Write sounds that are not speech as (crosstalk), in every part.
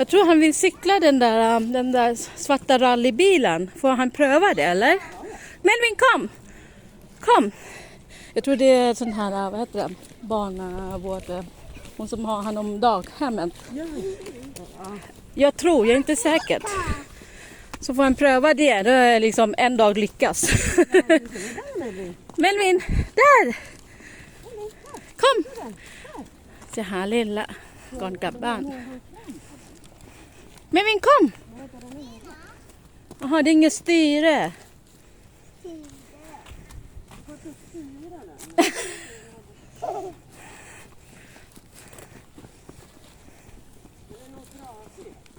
Jag tror han vill cykla den där, um, den där svarta rallybilen. Får han pröva det eller? Melvin kom! Kom! Jag tror det är sån här, uh, vad heter det, barnavård, uh, hon som har hand om daghemmet. Jag tror, jag är inte säker. Så får han pröva det, då är liksom en dag lyckas. (laughs) Melvin, där! Kom! Se här lilla, ก่ men kom! Jaha, det är inget styre. (laughs)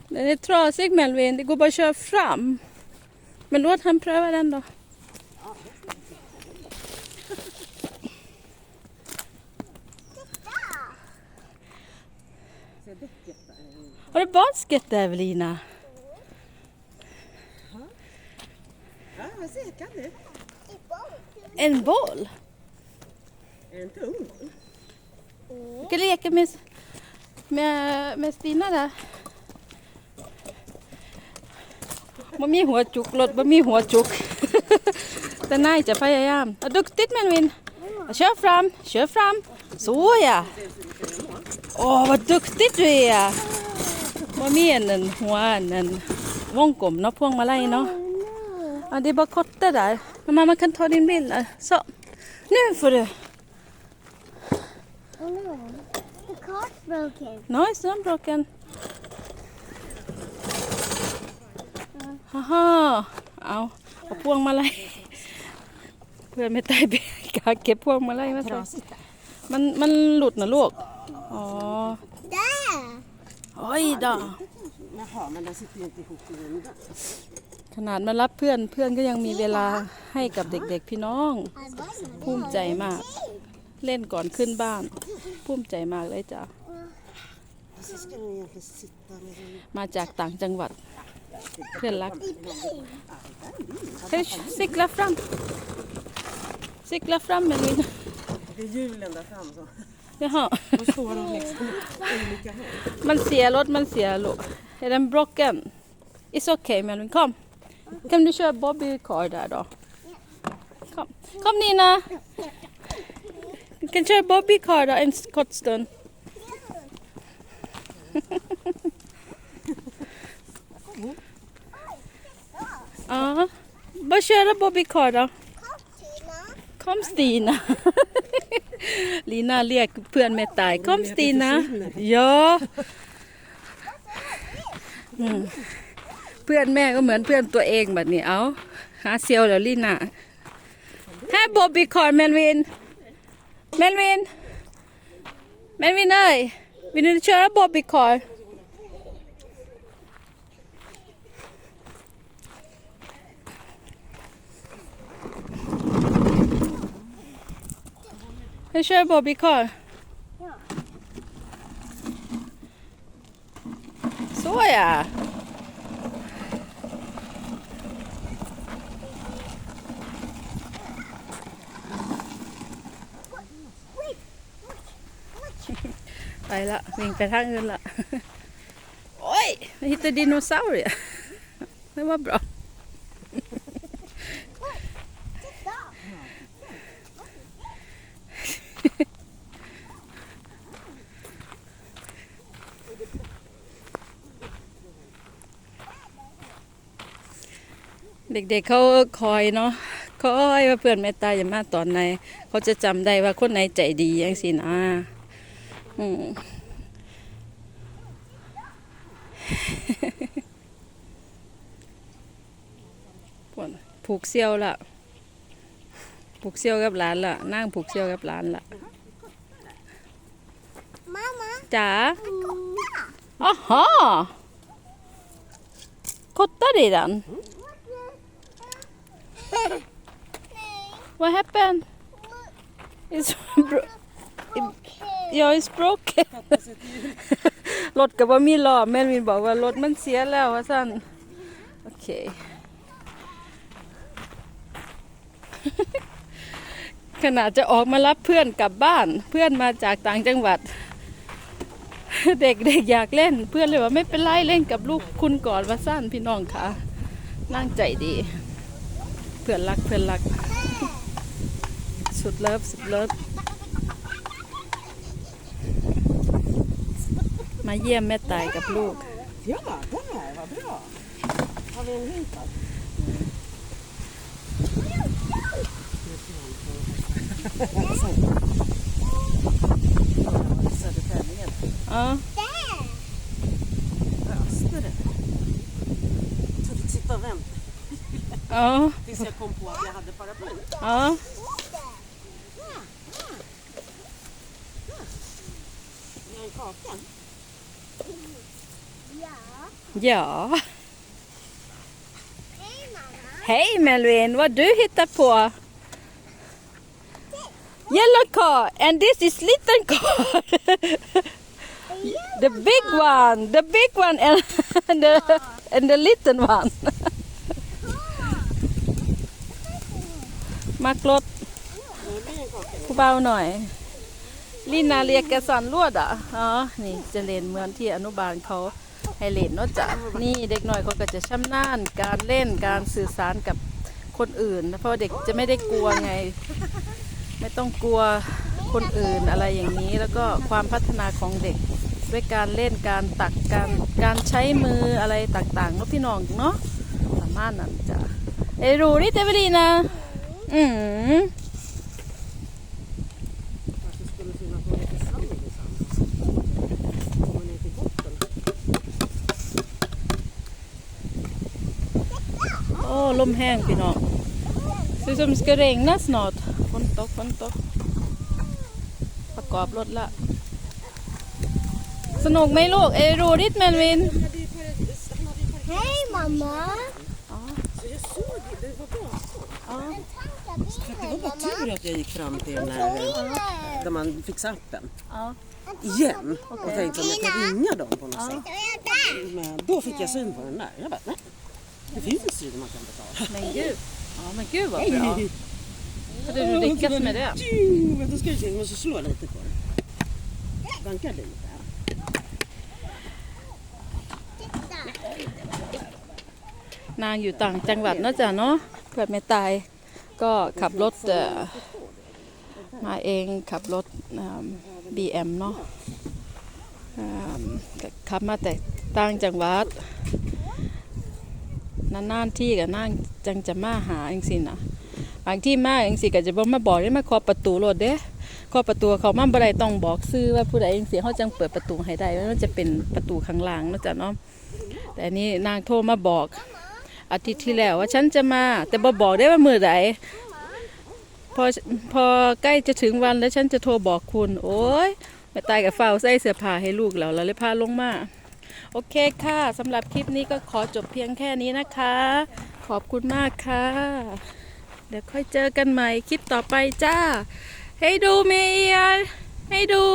Den är trasig Melvin, det går bara att köra fram. Men låt han pröva den då. Har du basket där Evelina? Ja, vad säger kan du? En boll? En tung boll. Du kan leka med, med, med Stina där. บ่มีหัวจุกรถบ่มีหัวจุก แต่นายจะพยายาม(laughs) อ่ะดุกติดแมนวินอ่ะkör fram kör fram så Ja åh vad duktigt du är บ่มีอันนั้นหัวอันนั้นวงกลมเนาะพวงมาลัยเนาะอะ det är bara korta där men mamma kan ta din bild där. så nu får du Oh no, the card's broken. No, it's not broken. Haha, เอาเอาพวงมาลัยเพื่อนไม่ตายเบกาเก็บพวงมาลัยมาใส่ Trasigt där. มันมันหลุดนะลูก อ๋อ Där! โอ้ยดอ Jaha, men den sitter ju inte ihop i rundan. ขนาดมารับเพื่อนเพื่อนก็ยังมีเวลาให้กับเด็กๆพี่น้อง I got ภูมิใจมาก เล่นก่อนขึ้นบ้าน ภูมิใจมากเลยจ้ะ Och så ska den egentligen sitta med den มาจากต่างจังหวัด เพื่อนรัก Kan du cykla fram? Cykla fram Melvin. Det är hjulen där fram så. Jaha. Man ser låt, man ser låt. Är den broken? It's okay Melvin, kom. Kan du köra Bobby kvar där då? Kom, kom Nina! Du kan köra Bobby kvar då en kort stund. Ja, bara köra Bobby kvar då. Kom Stina. Kom Stina. Lina เรียกเพื่อนไม่ตาย Kom Stina. Ja. อืมเพื่อนแม่ก็เหมือนเพื่อนตัวเองแบบนี้เอาหาเซียวแล้วลีน่าให้บอบบี้คอร์แมนวินแมนวินแมนวินเอ้ยวินจะเชื่อบอบบี้คอร์ ให้ช่วยบอบบี้คอร์ Så ja. Wait, watch. ไปละวิ่งไปทางอื่นละ โอ้ยมาhittade dinosaurier. Det var bra. เด็กๆเขาคอยเนาะคอยว่าเพื่อนแม่ตายจะมาตอนไหน เขาจะจำได้ว่าคนไหนใจดีอย่างสินะอืมปวดผูกเซี่ยวละผูกเซี่ยวกับหลานละนั่งผูกเซี่ยวกับหลานละ Mama. จ๋าอ๋อฮะ Kottar redan? What happened? It's bro- yeah, it's broken. รถกับว่ามีล้อแม่นวินบอกว่ารถมันเสียแล้วว่าสั่นโอเคขนาดจะออกมารับเพื่อนกลับบ้าน เพื่อนมาจากต่างจังหวัด เด็กเด็กอยากเล่น เพื่อนเลยว่าไม่เป็นไรเล่นกับลูกคุณก่อนว่าสั้นพี่น้องค่ะนั่งใจดี เพื่อนรักเพื่อนรัก สุดเลิฟสุดเลิฟมาเยี่ยมแม่ตายกับลูก Ja, där, vad bra. Har vi en hink då? Södertälje. อ๋อ Där! Öste det. Så fick sitta och vänta อ๋อ tills jag kom på att jag hade paraply. อ๋ อ Vill jag ha en kaka? Ja. อย่า Hej mamma. Hej Melvin, vad du hittar på? Yellow car and this is little car. the big one, the big one and, the (laughs) and the little one. มากรถ Nu blir det en kaka. ผู้เบาหน่อย ลีนาเรียกแกสันลวดอะอ๋อนี่จะเล่นเหมือนที่อนุบาลเขาให้เล่นเนาะจ้ะนี่เด็กหน่อยเขาก็จะชำนาญการเล่นการสื่อสารกับคนอื่น เพราะเด็กจะไม่ได้กลัวไง ไม่ต้องกลัวคนอื่นอะไรอย่างนี้ แล้วก็ความพัฒนาของเด็กด้วยการเล่นการตักการการใช้มืออะไรต่างๆเนาะพี่น้องเนาะสามารถนั่นจ้ะเอรู้นี่เตวดีนะอืม โอ้ลมแห้งพี่น้องซูซุมสกเรงนะสนอดฝนตกฝนตก ประกอบรถละ สนุกไหมลูก เอรูดิสแมนวิน Hej mamma. Så jag såg det, det var bra. อ๋อ Tanka Det var bilen bara tur mamma. att jag gick fram till den där Bilen. där man fixar appen. อ๋อ Igen. Och tänkte om jag kan ringa dem på något sätt. Då är jag där. Men då fick jag syn på den där. Jag bara, nej. Det finns ju sidor man kan betala. men gud. Ja men gud vad bra. Hade du lyckats med det? Tjing! Men då ska jag se, jag måste slå lite på den. Banka lite. Titta. นางอยู่ต่างจังหวัดนะจ๊ะเนาะเกิดไม่ตายก็ขับรถมาเองขับรถบีเอ็มเนาะขับมาแต่ต่างจังหวัด นานๆที่ก็นั่งจังจะมาหาเองสินะบางที่มาเองสิก็จะบ่มาบอกได้มาเคาะประตูรถเด้เคาะประตูเขามาบ่ได้ต้องบอกซื้อว่าผู้ใดเองสิเขาจังเปิดประตูให้ได้มันจะเป็นประตูข้างล่างเนาะจ๊ะเนาะแต่นี้นางโทรมาบอก อาทิตย์ที่แล้วว่าฉันจะมา แต่บ่บอกได้ว่ามือไหนพอพอใกล้จะถึงวันแล้วฉันจะโทรบอกคุณ โอ้ยแม่ตายกับเฝ้าใส่เสื้อผ้าให้ลูกแล้วเราเลยพาลงมา โอเคค่ะสำหรับคลิปนี้ก็ขอจบเพียงแค่นี้นะคะ ขอบคุณมากค่ะ เดี๋ยวค่อยเจอกันใหม่คลิปต่อไปจ้า ให้ดูเมียให้ดู